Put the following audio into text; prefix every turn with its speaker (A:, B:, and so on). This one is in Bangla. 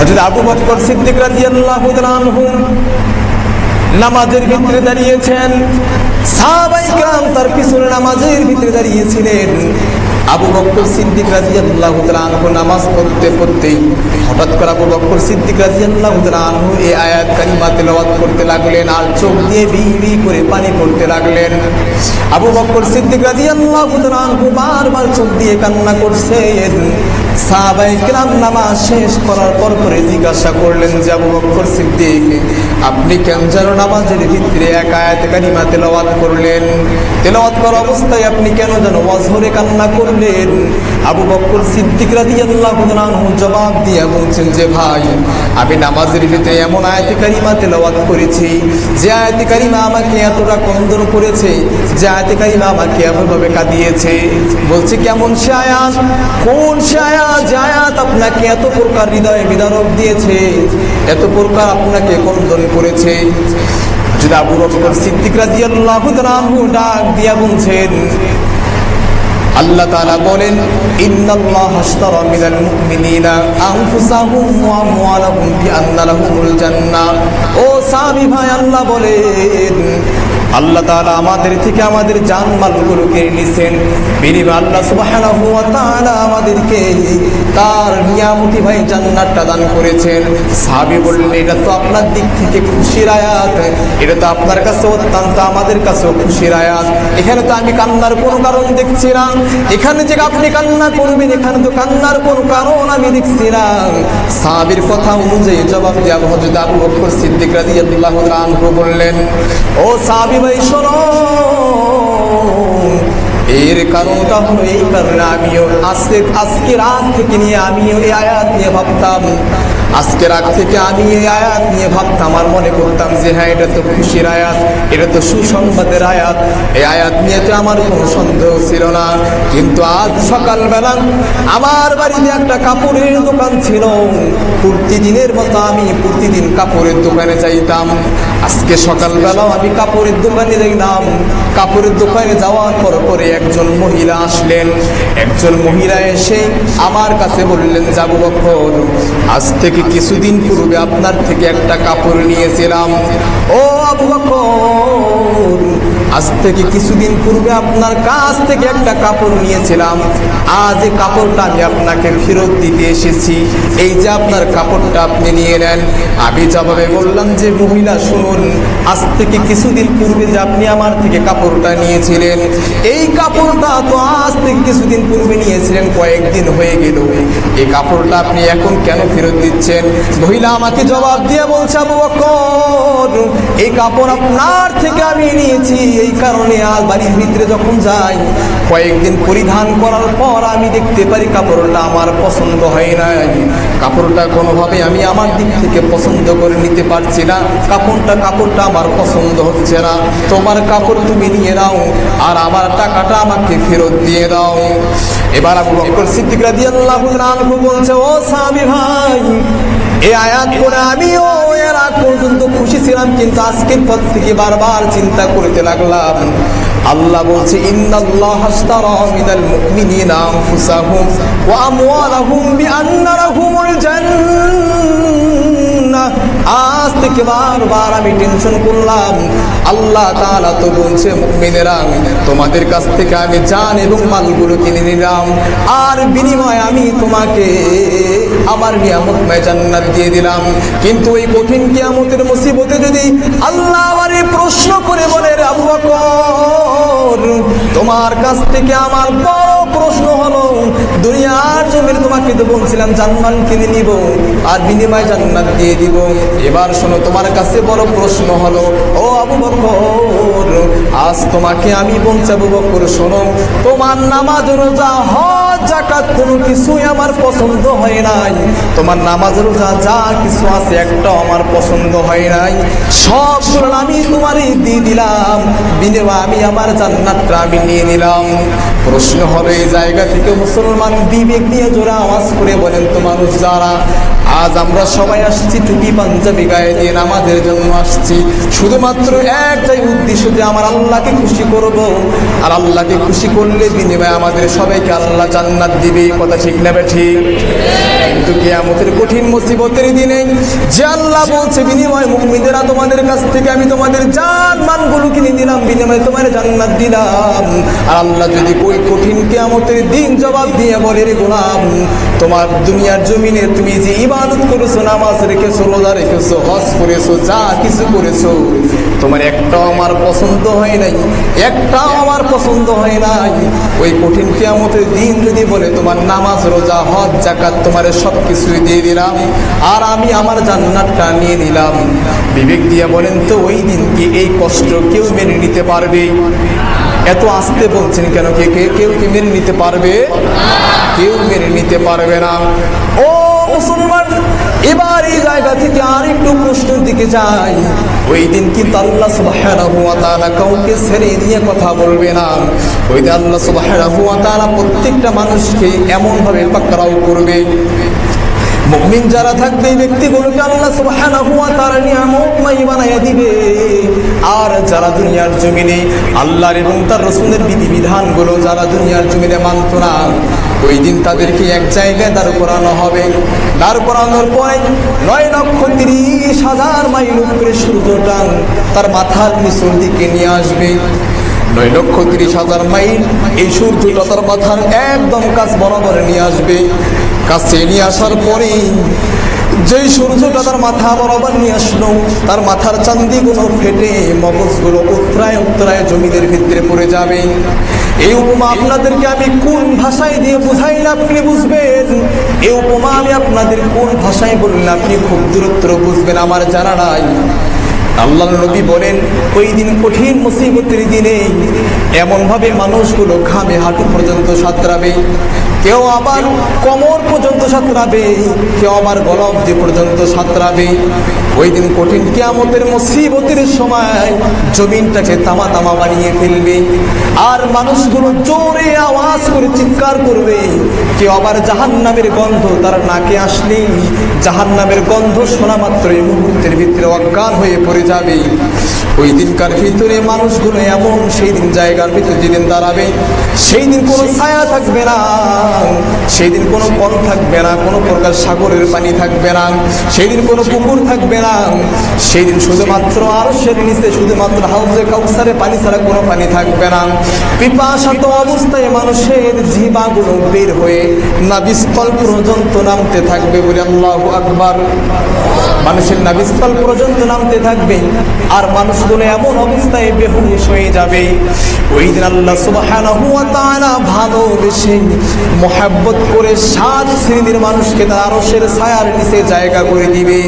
A: হযরত আবু বকর সিদ্দিক রাদিয়াল্লাহু তাআলা আনহু নামাজের ভিতরে দাঁড়িয়েছেন সাহাবাই کرام তার পিছনে নামাজের ভিতরে দাঁড়িয়েছিলেন আবু বকর সিদ্দিক রাদিয়াল্লাহু তাআলা আনহু নামাজ পড়তে পড়তেই হঠাৎ করে আবু বকর সিদ্দিক রাদিয়াল্লাহু তাআলা আনহু এই আয়াত কারিমা তেলাওয়াত করতে লাগলেন আর চোখ দিয়ে বিড়ি করে পানি পড়তে লাগলেন আবু বকর সিদ্দিক রাদিয়াল্লাহু তাআলা আনহু বারবার চোখ দিয়ে কান্না করছেন নামাজ শেষ করার পর পরে জিজ্ঞাসা করলেন আপনি কেন যেন নামাজের ভিতরে এক আয়াত কারিমা তেলাওয়াত করলেন? তেলাওয়াত করা অবস্থায় আপনি কেন যেন ওয়াজহরে কান্না করলেন? আবু বকর সিদ্দিক রাদিয়াল্লাহু আনহু জবাব দিয়ে বলছেন যে ভাই, আমি নামাজের ভিতরে এমন আয়াত কারিমা তেলাওয়াত করেছি, যে আয়াত কারিমা আমাকে এতটা কন্দন করেছে, যে আয়াত কারিমা আমাকে এমনভাবে কাঁদিয়েছে। বলছে, কেমন সে আয়াত? কোন সে আয়াত? যে আয়াত আপনাকে এত প্রকার হৃদয়ে বিদারক দিয়েছে, এত প্রকার আপনাকে কন্দন করেছে। যদি আবু বকর সিদ্দিক রাদিয়াল্লাহু আনহু ডাক দিয়া বলছেন আল্লাহ তাআলা বলেন, ইন্নাল্লাহ আশতারা মিনাল মুমিনিনা আনফুসাহুম ওয়া আমওয়ালাহুম বিআন্না জান্নাহ। ও সাহাবী ভাই, আল্লাহ বলেন আল্লাহ তাআলা আমাদের থেকে আমাদের জানমালগুলো কেড়ে নিছেন। বিনিময়ে আল্লাহ তাআলা আমাদেরকে তার নিয়ামতি ভাই জান্নাতটা দান করেছেন। সাহাবী বললেন, এটা তো আপনার দিক থেকে খুশির আয়াত। এটা তো আপনার কাছে অত্যন্ত আমাদের কাছেও খুশির আয়াত। এখানে তো আমি কান্নার কোনো কারণ দেখছি না। এখানে যে আপনি কান্না করবেন, এখানে তো কান্নার কোনো কারণ আমি দেখছি না। সাহাবীর কথা অনুযায়ী জবাব দিয়ে আবু হযরত আবু বকর সিদ্দিক রাদিয়াল্লাহু তাআলা বললেন, ও সাহাবী ভাই, শোনো। এর কারণটা হলো এই কারণে আমিও আজকে আজকে রাত থেকে নিয়ে আমিও এই আয়াত নিয়ে ভাবতাম। আজকে রাত থেকে আমি এই আয়াত নিয়ে ভাবতাম, আর মনে করতাম যে হ্যাঁ এটা তো খুশির আয়াত, এটা তো সুসংবাদের আয়াত। এই আয়াত নিয়ে তো আমার কোনো সন্দেহ ছিল না। কিন্তু আজ সকালবেলা আমার বাড়িতে একটা কাপড়ের দোকান ছিল। প্রতিদিনের মতো আমি প্রতিদিন কাপড়ের দোকানে যাইতাম। আজকে সকালবেলাও আমি কাপড়ের দোকানে যাইলাম। কাপড়ের দোকানে যাওয়ার পর পরে একজন মহিলা আসলেন। একজন মহিলা এসে আমার কাছে বললেন, যাব বকর আজ থেকে কিছুদিন পূর্বে আপনার থেকে একটা কাপড় নিয়েছিলাম। ও আবু বকর আজ থেকে কিছুদিন পূর্বে আপনার কাছ থেকে একটা কাপড় নিয়েছিলাম। আজ এই কাপড়টা আমি আপনাকে ফেরত দিতে এসেছি। এই যে আপনার কাপড়টা আপনি নিয়ে নেন, আমি জবাবে বললাম যে, মহিলা, শুনুন, আজ থেকে কিছুদিন পূর্বে যে আপনি আমার থেকে কাপড়টা নিয়েছিলেন, এই কাপড়টা তো আজ থেকে কিছুদিন পূর্বে নিয়েছিলেন, কয়েকদিন হয়ে গেল। এই কাপড়টা আপনি এখন কেন ফেরত দিচ্ছেন? মহিলা আমাকে জবাব দিয়ে বলছে, আবু বকর, এই কাপড় আপনার থেকে আমি নিয়েছি এই কারণে আর বাড়ির ভিতরে যখন যাই, কয়েকদিন পরিধান করার পর আমি দেখতে পারি কাপড়টা আমার পছন্দ হয় না কাপড়টা কোনোভাবে আমি আমার দিক থেকে পছন্দ করে নিতে পারছি না। কাপড়টা কাপড়টা আমার পছন্দ হচ্ছে না। তোমার কাপড় তুমি নিয়ে নাও আর আমার টাকাটা আমাকে ফেরত দিয়ে দাও। এবার আবু বকর সিদ্দিক রাদিয়াল্লাহু আনহু বলছে, ও সাহাবী ভাই এই আয়াত করে আমিও পর্যন্ত খুশি ছিলাম কিন্তু আজকের পর থেকে বারবার চিন্তা করতে লাগলাম। আল্লাহ বলছে, ইন্নাল্লাহ ওয়া থেকে বারবার আমি টেনশন করলাম। আল্লাহ তাআলা তো বলছে, মুমিনেরা, তোমাদের কাছ থেকে আমি জান এবং মালগুলো কিনে নিলাম। আর বিনিময়ে আমি তোমাকে আমার নিয়ামতময় জান্নাত দিয়ে দিলাম। কিন্তু ওই কঠিন কিয়ামতের মুসিবতে যদি আল্লাহ আমারে প্রশ্ন করে বলে, রে আবু বকর, তোমার কাছ থেকে আমার বড় প্রশ্ন হলো, দুনিয়ার জমির তোমাকে তো বলছিলাম জান্নাত কিনে নিব, আর বিনিময় জান্নাত দিয়ে দিব। এবার শোনো, তোমার কাছে বড় প্রশ্ন হলো, ও আবু বকর, আজ তোমাকে আমি বলছি বকর, শোনো, তোমার নামাজ রোজা, হজ জাকাত কোনো কিছুই আমার পছন্দ হয় নাই। তোমার নামাজ রোজা যা কিছু আছে, একটাও আমার পছন্দ হয় নাই। সব আমি তোমারই দিয়ে দিলাম, বিনিময়ে আমি আমার জান্নাতটা আমি নিয়ে নিলাম। প্রশ্ন হলো এই জায়গা থেকে মুসলমান বিবেক নিয়ে জোরা আওয়াজ করে বলেন তো মানুষ যারা আজ আমরা সবাই আসছি টুপি, পাঞ্জাবি গায়ে দিয়ে নামাজের জন্য আসছি। শুধুমাত্র একটাই উদ্দেশ্য যে আমার আল্লাহকে খুশি করব। আর আল্লাহকে খুশি করলে বিনিময়ে আমাদের সবাইকে আল্লাহ জান্নাত দিবে কথা ঠিক নেবে ঠিক কিন্তু কিয়ামতের কঠিন মুসিবতের দিনে যে আল্লাহ বলছে, বিনিময় মুমিনেরা তোমাদের কাছ থেকে আমি তোমাদের জান মানগুলো কিনে দিলাম, বিনিময়ে তোমার জান্নাত দিলাম। আর আল্লাহ যদি ওই কঠিন কিয়ামতের দিন জবাব দিয়ে বলে, রে গোলাম তোমার দুনিয়ার জমিনে তুমি যে ইবাদত করেছ, নামাজ রেখেছো, রোজা রেখেছো, হজ করেছ, যা কিছু করেছ, তোমার একটাও আমার পছন্দ হয় নাই, একটাও আমার পছন্দ হয় নাই। ওই কঠিন কেয়ামতের দিন যদি বলে তোমার নামাজ, রোজা, হজ জাকাত তোমার সব কিছুই দিয়ে দিলাম, আর আমি আমার জান্নাতটা নিয়ে নিলাম। বিবেক দিয়ে বলেন তো, ওই দিন কি এই কষ্ট কেউ মেনে নিতে পারবে? এত আসতে বলছেন কেন? কে কে, কেউ কি মেনে নিতে পারবে? কেউ মেনে নিতে পারবে না। ও মুসলমান, এবার এই জায়গা থেকে আর একটু প্রশ্নের দিকে যাই। ওই দিন কিন্তু আল্লাহ সুবহানাহু ওয়া তাআলা কাউকে ছেড়ে দিয়ে কথা বলবে না। ওই দিন আল্লাহ সুবহানাহু ওয়া তাআলা প্রত্যেকটা মানুষকে এমন ভাবে পাকড়াও করবে। মুমিন যারা থাকবে, এই ব্যক্তিগুলোকে আল্লাহ সুবহানাহু ওয়া তাআলা নিয়ামতময় বানাইয়া দিবে। আর যারা দুনিয়ার জমিনে আল্লাহর এবং তার রাসূলের বিধিবিধানগুলো যারা দুনিয়ার জমিনে মানত না, ওই দিন তাদেরকে এক জায়গায় দাঁড় করানো হবে। দাঁড় করানোর পরে নয় লক্ষ তিরিশ হাজার মাইল উপরে সূর্যটা তার মাথার নিচুর দিকে নিয়ে আসবে। নয় লক্ষ তিরিশ হাজার মাইল এই সূর্যটা তার মাথার একদম কাজ বরাবর নিয়ে আসবে। কাছে নিয়ে আসার পরে যেই সূর্যটা তার মাথা বরাবর নিয়ে আসলো, তার মাথার চান্দিগুলো ফেটে মগজগুলো উত্তরায় উত্তরায় জমিদের ভিতরে পড়ে যাবে। এই উপমা আপনাদেরকে আমি কোন ভাষায় দিয়ে বুঝাইলে আপনি বুঝবেন? এই উপমা আমি আপনাদের কোন ভাষায় বললে আপনি খুব দূরত্ব বুঝবেন আমার জানা নাই। আল্লাহ নবী বলেন, ওই দিন কঠিন মুসিবতের দিনে এমনভাবে মানুষগুলো ঘামে হাঁটু পর্যন্ত সাঁতরাবে। কেউ আবার কোমর পর্যন্ত সাঁতরাবে, কেউ আবার গলব যে পর্যন্ত সাঁতরাবে। ওই দিন কঠিন কিয়ামতের মুসিবতের সময় জমিনটাকে তামা তামা বানিয়ে ফেলবে। আর মানুষগুলো জোরে আওয়াজ করে চিৎকার করবে, কেউ আবার জাহান্নামের গন্ধ তার নাকে আসলে। জাহান্নামের গন্ধ শোনা মাত্র এই মুহূর্তের ভিতরে অজ্ঞান হয়ে পড়ে যাবে। ওই দিনকার ভিতরে মানুষগুলো এমন, সেই দিন জায়গার ভিতরে যেদিন দাঁড়াবে, সেই দিন কোনো ছায়া থাকবে না। সেই দিন কোনো কল থাকবে না, কোনো প্রকার সাগরের পানি থাকবে না সেই দিন কোনো পুকুর থাকবে না। সেই দিন শুধুমাত্র আরশের নিচে, শুধুমাত্র হাউজে কাউসারে পানি ছাড়া কোনো পানি থাকবে না। পিপাসাত অবস্থায় মানুষের জিবাগুলো বের হয়ে নাবিস্থল পর্যন্ত নামতে থাকবে বলে আল্লাহ আকবার। মানুষের নাবিস্থল পর্যন্ত নামতে থাকবে, আর মানুষগুলো এমন অবস্থায় বেহুশ হয়ে যাবে। ওই দিন আল্লাহ সুবহানাহু ভালোবেসে মোহাব্বত করে সাত শ্রেণির মানুষকে তার আরশের ছায়ার নিচে জায়গা করে দিবে।